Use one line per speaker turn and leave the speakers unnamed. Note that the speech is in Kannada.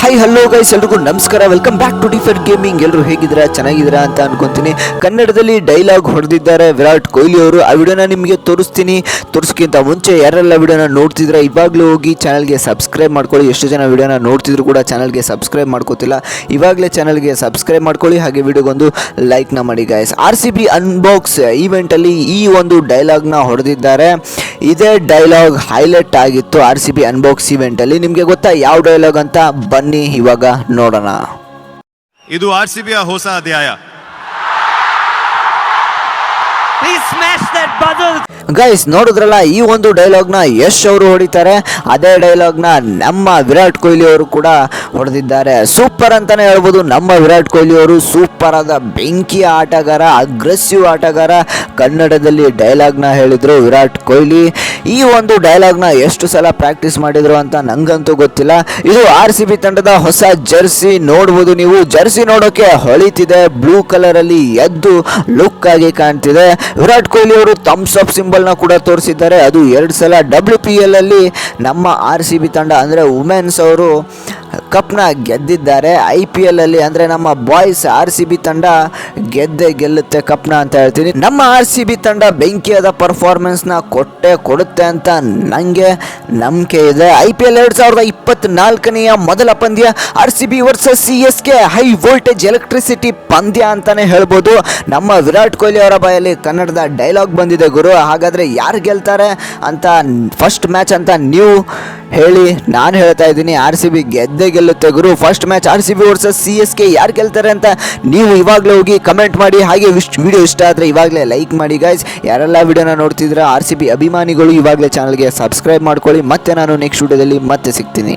ಹಾಯ್ ಹಲೋ ಗೈಸ್ ಎಲ್ರಿಗೂ ನಮಸ್ಕಾರ. Welcome back to Defiant Gaming ಎಲ್ಲರೂ ಹೇಗಿದ್ದೀರಾ? ಚೆನ್ನಾಗಿದ್ದೀರಾ ಅಂತ ಅನ್ಕೊಂತೀನಿ. ಕನ್ನಡದಲ್ಲಿ ಡೈಲಾಗ್ ಹೊಡೆದಿದ್ದಾರೆ ವಿರಾಟ್ ಕೊಹ್ಲಿ ಅವರು. ಆ ವಿಡಿಯೋನ ನಿಮಗೆ ತೋರಿಸ್ತೀನಿ. ತೋರಿಸ್ಕಿಂತ ಮುಂಚೆ ಯಾರೆಲ್ಲ ವಿಡಿಯೋನ ನೋಡ್ತಿದ್ರೆ, ಇವಾಗಲೂ ಹೋಗಿ ಚಾನಲ್ಗೆ ಸಬ್ಸ್ಕ್ರೈಬ್ ಮಾಡ್ಕೊಳ್ಳಿ. ಎಷ್ಟು ಜನ ವಿಡಿಯೋನ ನೋಡ್ತಿದ್ರು ಕೂಡ ಚಾನಲ್ಗೆ ಸಬ್ಸ್ಕ್ರೈಬ್ ಮಾಡ್ಕೋತಿಲ್ಲ, ಇವಾಗಲೇ ಚಾನಲ್ಗೆ ಸಬ್ಸ್ಕ್ರೈಬ್ ಮಾಡ್ಕೊಳ್ಳಿ. ಹಾಗೆ ವಿಡಿಯೋಗೊಂದು ಲೈಕ್ನ ಮಾಡಿ guys R C B unbox ಈವೆಂಟಲ್ಲಿ ಈ ಒಂದು ಡೈಲಾಗ್ನ ಹೊಡೆದಿದ್ದಾರೆ. ಇದೇ ಡೈಲಾಗ್ ಹೈಲೈಟ್ ಆಗಿತ್ತು ಆರ್ ಸಿ ಬಿ ಅನ್ಬಾಕ್ಸ್ ಇವೆಂಟಲ್ಲಿ ನಿಮಗೆ ಗೊತ್ತಾ ಯಾವ ಡೈಲಾಗ್ ಅಂತ? ಬನ್ನಿ ಇವಾಗ ನೋಡೋಣ.
ಇದು ಆರ್ ಸಿ ಬಿಯ ಹೊಸ ಅಧ್ಯಾಯ.
ಗೈಸ್ ನೋಡಿದ್ರಲ್ಲ, ಈ ಒಂದು ಡೈಲಾಗ್ನ ಯಶ್ ಅವರು ಹೊಡಿತಾರೆ. ಅದೇ ಡೈಲಾಗ್ನ ನಮ್ಮ ವಿರಾಟ್ ಕೊಹ್ಲಿ ಅವರು ಕೂಡ ಹೊಡೆದಿದ್ದಾರೆ. ಸೂಪರ್ ಅಂತಾನೆ ಹೇಳ್ಬೋದು. ನಮ್ಮ ವಿರಾಟ್ ಕೊಹ್ಲಿ ಅವರು ಸೂಪರ್ ಆದ ಬೆಂಕಿ ಆಟಗಾರ ಅಗ್ರೆಸಿವ್ ಆಟಗಾರ. ಕನ್ನಡದಲ್ಲಿ ಡೈಲಾಗ್ನ ಹೇಳಿದ್ರು ವಿರಾಟ್ ಕೊಹ್ಲಿ. ಈ ಒಂದು ಡೈಲಾಗ್ನ ಎಷ್ಟು ಸಲ ಪ್ರಾಕ್ಟೀಸ್ ಮಾಡಿದ್ರು ಅಂತ ನಂಗಂತೂ ಗೊತ್ತಿಲ್ಲ. ಇದು ಆರ್ ಸಿ ಬಿ ತಂಡದ ಹೊಸ ಜರ್ಸಿ ನೋಡ್ಬೋದು ನೀವು. ಜರ್ಸಿ ನೋಡೋಕೆ ಹೊಳಿತಿದೆ ಬ್ಲೂ ಕಲರ್ ಅಲ್ಲಿ ಎದ್ದು ಲುಕ್ ಆಗಿ ಕಾಣ್ತಿದೆ. ವಿರಾಟ್ ಕೊಹ್ಲಿ ಅವರು ಥಮ್ಸ್ ಅಪ್ ಸಿಂಬಲ್ನ ಕೂಡ ತೋರಿಸಿದ್ದಾರೆ. ಅದು ಎರಡು ಸಲ ಡಬ್ಲ್ಯೂ ಪಿ ಎಲ್ ಅಲ್ಲಿ ನಮ್ಮ ಆರ್ ಸಿ ಬಿ ತಂಡ, ಅಂದ್ರೆ ವುಮೆನ್ಸ್ ಅವರು ಕಪ್ನ ಗೆದ್ದಿದ್ದಾರೆ. ಐ ಪಿ ಎಲ್ ಅಲ್ಲಿ, ಅಂದ್ರೆ ನಮ್ಮ ಬಾಯ್ಸ್ ಆರ್ ಸಿ ಬಿ ತಂಡ ಗೆದ್ದೆ ಗೆಲ್ಲುತ್ತೆ ಕಪ್ನ ಅಂತ ಹೇಳ್ತೀನಿ. ನಮ್ಮ ಆರ್ ಸಿ ಬಿ ತಂಡ ಬೆಂಕಿಯಾದ ಪರ್ಫಾರ್ಮೆನ್ಸ್ನ ಕೊಟ್ಟೆ ಕೊಡುತ್ತೆ. ಅಂತ ನನಗೆ ನಂಬಿಕೆ ಇದೆ. ಐ ಪಿ ಎಲ್ ಎರಡು ಸಾವಿರದ ಇಪ್ಪತ್ನಾಲ್ಕನೆಯ ಮೊದಲ ಪಂದ್ಯ R C B versus C S K high voltage electricity ಪಂದ್ಯ ಅಂತಲೇ ಹೇಳ್ಬೋದು. ನಮ್ಮ ವಿರಾಟ್ ಕೊಹ್ಲಿ ಅವರ ಬಾಯಲ್ಲಿ ಕನ್ನಡದ ಡೈಲಾಗ್ ಬಂದಿದೆ ಗುರು. ಹಾಗಾದರೆ ಯಾರು ಗೆಲ್ತಾರೆ ಅಂತ ಫಸ್ಟ್ ಮ್ಯಾಚ್ ಅಂತ ನೀವು ಹೇಳಿ, ನಾನು ಹೇಳ್ತಾ ಇದ್ದೀನಿ ಆರ್ ಸಿ ಬಿ ಗೆದ್ದೇ ಗೆಲ್ಲುತ್ತೆ ಗುರು. First match R C B versus C S K ಯಾರು ಗೆಲ್ತಾರೆ ಅಂತ ನೀವು ಇವಾಗಲೇ ಹೋಗಿ ಕಮೆಂಟ್ ಮಾಡಿ. ಹಾಗೆ ವಿಡಿಯೋ ಇಷ್ಟ ಆದರೆ ಇವಾಗಲೇ ಲೈಕ್ ಮಾಡಿ ಗೈಸ್ ಯಾರೆಲ್ಲ ವಿಡಿಯೋನ ನೋಡ್ತಿದ್ರೆ ಆರ್ ಸಿ ಬಿ ಅಭಿಮಾನಿಗಳು ಇವಾಗಲೇ ಚಾನಲ್ಗೆ ಸಬ್ಸ್ಕ್ರೈಬ್ ಮಾಡ್ಕೊಳ್ಳಿ. ಮತ್ತೆ ನಾನು ನೆಕ್ಸ್ಟ್ ವಿಡಿಯೋದಲ್ಲಿ ಮತ್ತೆ ಸಿಗ್ತೀನಿ.